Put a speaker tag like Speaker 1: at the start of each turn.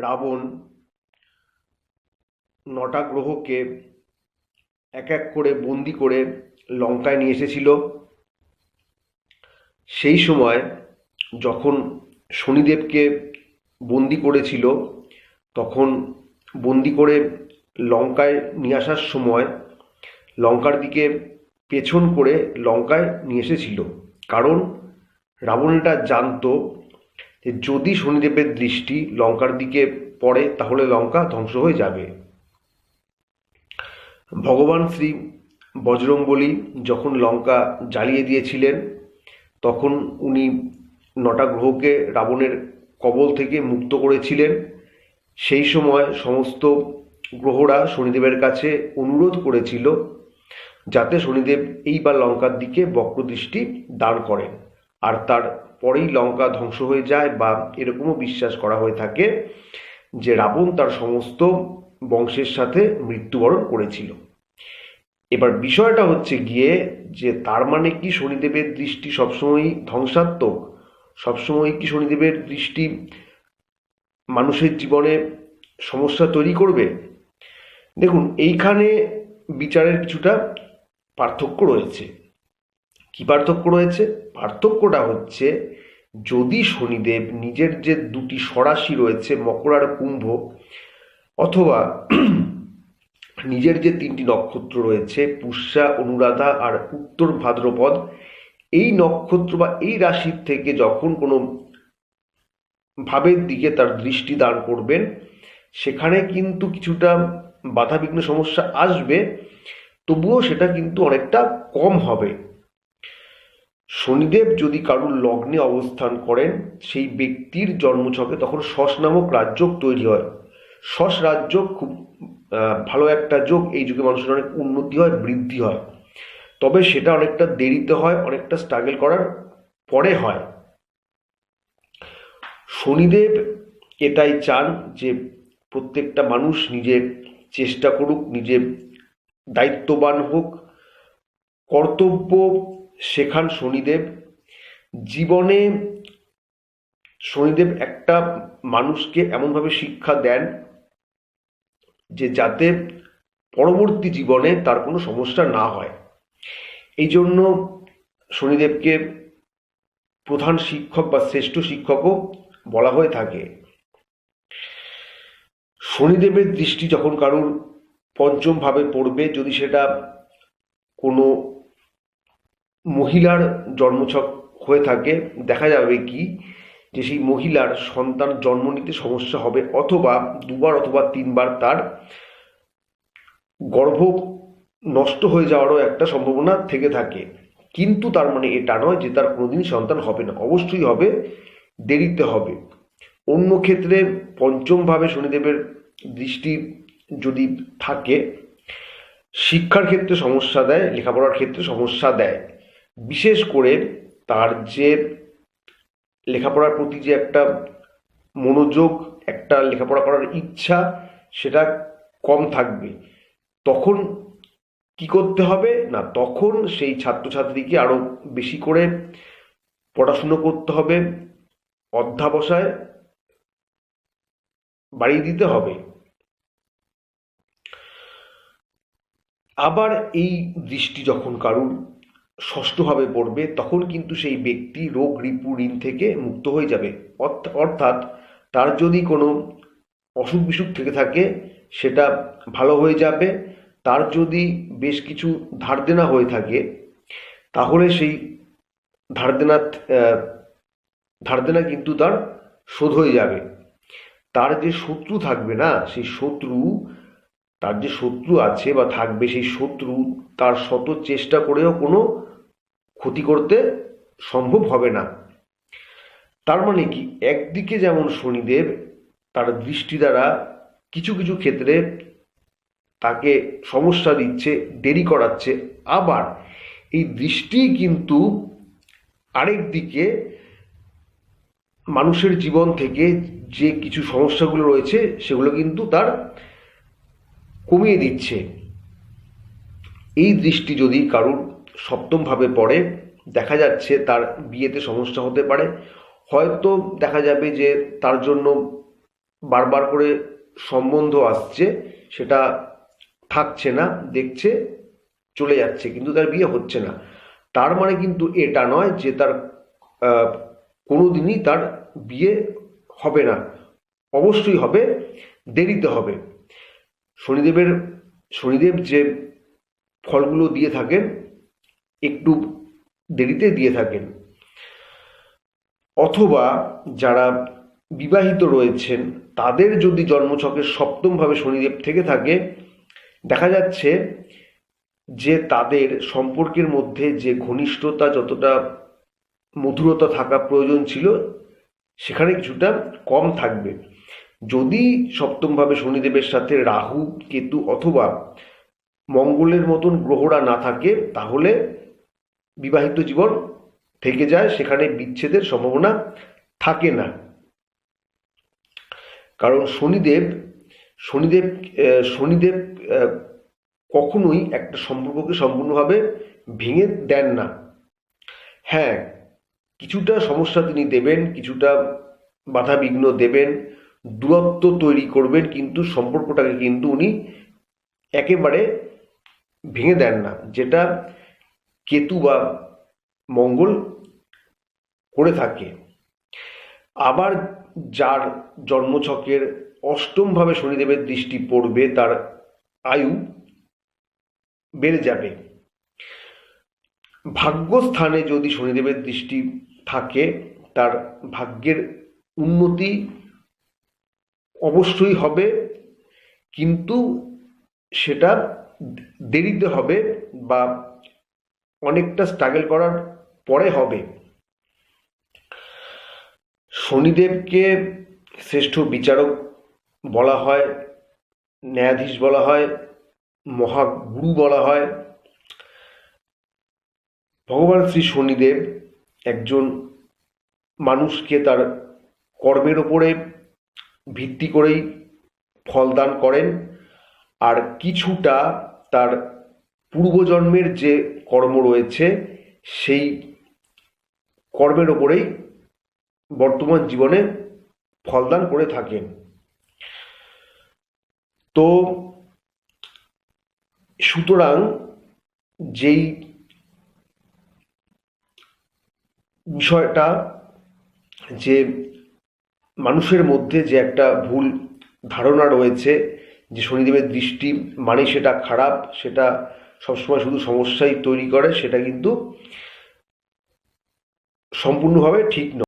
Speaker 1: রাবণ নটা গ্রহকে এক এক করে বন্দি করে লঙ্কায় নিয়ে এসেছিল। সেই সময় যখন শনিদেবকে বন্দি করেছিল, তখন বন্দি করে লঙ্কায় নিয়ে আসার সময় লঙ্কার দিকে পেছন করে লঙ্কায় নিয়ে এসেছিল। কারণ রাবণ এটা জানতো যে যদি শনিদেবের দৃষ্টি লঙ্কার দিকে পড়ে, তাহলে লঙ্কা ধ্বংস হয়ে যাবে। ভগবান শ্রী বজরংবলী যখন লঙ্কা জ্বালিয়ে দিয়েছিলেন, তখন উনি নটা গ্রহকে রাবণের কবল থেকে মুক্ত করেছিলেন। সেই সময় সমস্ত গ্রহরা শনিদেবের কাছে অনুরোধ করেছিল যাতে শনিদেব এইবার লঙ্কার দিকে বক্রদৃষ্টি দান করেন, আর তার পরেই লঙ্কা ধ্বংস হয়ে যায় বা এরকমও বিশ্বাস করা হয়ে থাকে যে রাবণ তার সমস্ত বংশের সাথে মৃত্যুবরণ করেছিল। এবার বিষয়টা হচ্ছে গিয়ে যে তার মানে কি শনিদেবের দৃষ্টি সবসময়ই ধ্বংসাত্মক? সবসময় কি শনিদেবের দৃষ্টি মানুষের জীবনে সমস্যা তৈরি করবে? দেখুন, এইখানে বিচারের কিছুটা পার্থক্য রয়েছে। কি পার্থক্য রয়েছে? পার্থক্যটা হচ্ছে যদি শনিদেব নিজের যে দুটি সরাসি রয়েছে, মকর আর কুম্ভ, অথবা নিজের যে তিনটি নক্ষত্র রয়েছে, পুষ্যা, অনুরাধা আর উত্তর ভাদ্রপদ, এই নক্ষত্র বা এই রাশির থেকে যখন কোনো ভাবের দিকে তার দৃষ্টি দান করবেন, সেখানে কিন্তু কিছুটা বাধাবিঘ্ন সমস্যা আসবে, তবুও সেটা কিন্তু অনেকটা কম হবে। শনিদেব যদি কারুর লগ্নে অবস্থান করেন, সেই ব্যক্তির জন্মছকে তখন শস নামক রাজযোগ তৈরি হয়। শস রাজযোগ খুব ভালো একটা যোগ, এই যুগে মানুষের অনেক উন্নতি হয়, বৃদ্ধি হয়। তবে সেটা অনেকটা দেরিতে হয়, অনেকটা স্ট্রাগল করার পরে হয়। শনিদেব এটাই চান যে প্রত্যেকটা মানুষ নিজে চেষ্টা করুক, নিজে দায়িত্ববান হোক, কর্তব্য শেখান শনিদেব। জীবনে শনিদেব একটা মানুষকে এমনভাবে শিক্ষা দেন যে যাতে পরবর্তী জীবনে তার কোনো সমস্যা না হয়। এই জন্য শনিদেবকে প্রধান শিক্ষক বা শ্রেষ্ঠ শিক্ষকও বলা হয়ে থাকে। শনিদেবের দৃষ্টি যখন কারুর পঞ্চমভাবে পড়বে, যদি সেটা কোনো মহিলার জন্মছক হয়ে থাকে, দেখা যাবে কি যে সেই মহিলার সন্তান জন্ম নিতে সমস্যা হবে অথবা দুবার অথবা তিনবার তার গর্ভ নষ্ট হয়ে যাওয়ারও একটা সম্ভাবনা থেকে থাকে। কিন্তু তার মানে এটা নয় যে তার কোনোদিনই সন্তান হবে না। অবশ্যই হবে, দেরিতে হবে। অন্য ক্ষেত্রে পঞ্চমভাবে শনিদেবের দৃষ্টি যদি থাকে, শিক্ষার ক্ষেত্রে সমস্যা দেয়, লেখাপড়ার ক্ষেত্রে সমস্যা দেয়। বিশেষ করে তার যে লেখাপড়ার প্রতি যে একটা মনোযোগ, একটা লেখাপড়া করার ইচ্ছা, সেটা কম থাকবে। তখন কি করতে হবে? না, তখন সেই ছাত্রছাত্রীকে আরও বেশি করে পড়াশুনো করতে হবে, অধ্যাবসায় বাড়িয়ে দিতে হবে। আবার এই দৃষ্টি যখন কারুর ষষ্ঠভাবে পড়বে, তখন কিন্তু সেই ব্যক্তি রোগ রিপু ঋণ থেকে মুক্ত হয়ে যাবে। অর্থাৎ তার যদি কোনো অসুখ বিসুখ থেকে থাকে, সেটা ভালো হয়ে যাবে। তার যদি বেশ কিছু ধার দেনা হয়ে থাকে, তাহলে সেই ধার দেনা ধার দেনা কিন্তু তার শোধ হয়ে যাবে। তার যে শত্রু থাকবে না, সেই শত্রু, তার যে শত্রু আছে বা থাকবে, সেই শত্রু তার শত চেষ্টা করেও কোনো ক্ষতি করতে সম্ভব হবে না। তার মানে কি? একদিকে যেমন শনিদেব তার দৃষ্টি দ্বারা কিছু কিছু ক্ষেত্রে তাকে সমস্যা দিচ্ছে, দেরি করাচ্ছে, আবার এই দৃষ্টি কিন্তু আরেক দিকে মানুষের জীবন থেকে যে কিছু সমস্যাগুলো রয়েছে সেগুলো কিন্তু তার কমিয়ে দিচ্ছে। এই দৃষ্টি যদি কারুর সপ্তমভাবে পড়ে দেখা যাচ্ছে তার বিয়েতে সমস্যা হতে পারে। হয়তো দেখা যাবে যে তার জন্য বারবার করে সম্বন্ধ আসছে সেটা থাকছে না দেখছে চলে যাচ্ছে কিন্তু তার বিয়ে হচ্ছে না। তার মানে কিন্তু এটা নয় যে তার আহ, কোনোদিনই তার বিয়ে হবে না। অবশ্যই হবে দেরিতে হবে। শনিদেবের শনিদেব যে ফলগুলো দিয়ে থাকেন একটু দেরিতে দিয়ে থাকেন। অথবা যারা বিবাহিত রয়েছেন, তাদের যদি জন্মছকের সপ্তমভাবে শনিদেব থেকে থাকে, দেখা যাচ্ছে যে তাদের সম্পর্কের মধ্যে যে ঘনিষ্ঠতা যতটা মধুরতা থাকা প্রয়োজন ছিল, সেখানে কিছুটা কম থাকবে। যদি সপ্তমভাবে শনিদেবের সাথে রাহু, কেতু অথবা মঙ্গলের মতন গ্রহরা না থাকে, তাহলে বিবাহিত জীবন থেকে যায়, সেখানে বিচ্ছেদের সম্ভাবনা থাকে না। কারণ শনিদেব শনিদেব শনিদেব কখনোই একটা সম্পর্ককে সম্পূর্ণভাবে ভেঙে দেন না। হ্যাঁ কিছুটা সমস্যা তিনি দেবেন, কিছুটা বাধা বিঘ্ন দেবেন, দূরত্ব তৈরি করবেন, কিন্তু সম্পর্কটাকে কিন্তু উনি একেবারে ভেঙে দেন না, যেটা কেতু বা মঙ্গল করে থাকে। আবার যার জন্মছকের অষ্টমভাবে শনিদেবের দৃষ্টি পড়বে, তার আয়ু বেড়ে যাবে। ভাগ্যস্থানে যদি শনিদেবের দৃষ্টি থাকে, তার ভাগ্যের উন্নতি অবশ্যই হবে, কিন্তু সেটা দেরিতে হবে বা অনেকটা স্ট্রাগল করার পরে হবে। শনিদেবকে শ্রেষ্ঠ বিচারক বলা হয়, ন্যায়াধীশ বলা হয়, মহাগুরু বলা হয়। ভগবান শ্রী শনিদেব একজন মানুষকে তার কর্মের ওপরে ভিত্তি করেই ফলদান করেন। আর কিছুটা তার পূর্বজন্মের যে কর্ম রয়েছে, সেই কর্মের ওপরেই বর্তমান জীবনে ফলদান করে থাকেন। তো সুতরাং যেই বিষয়টা যে মানুষের মধ্যে যে একটা ভুল ধারণা রয়েছে, যে শনিদেবের দৃষ্টি মানে সেটা খারাপ, সেটা সবসময় শুধু সমস্যাই তৈরি করে সেটা কিন্তু সম্পূর্ণভাবে ঠিক নয়।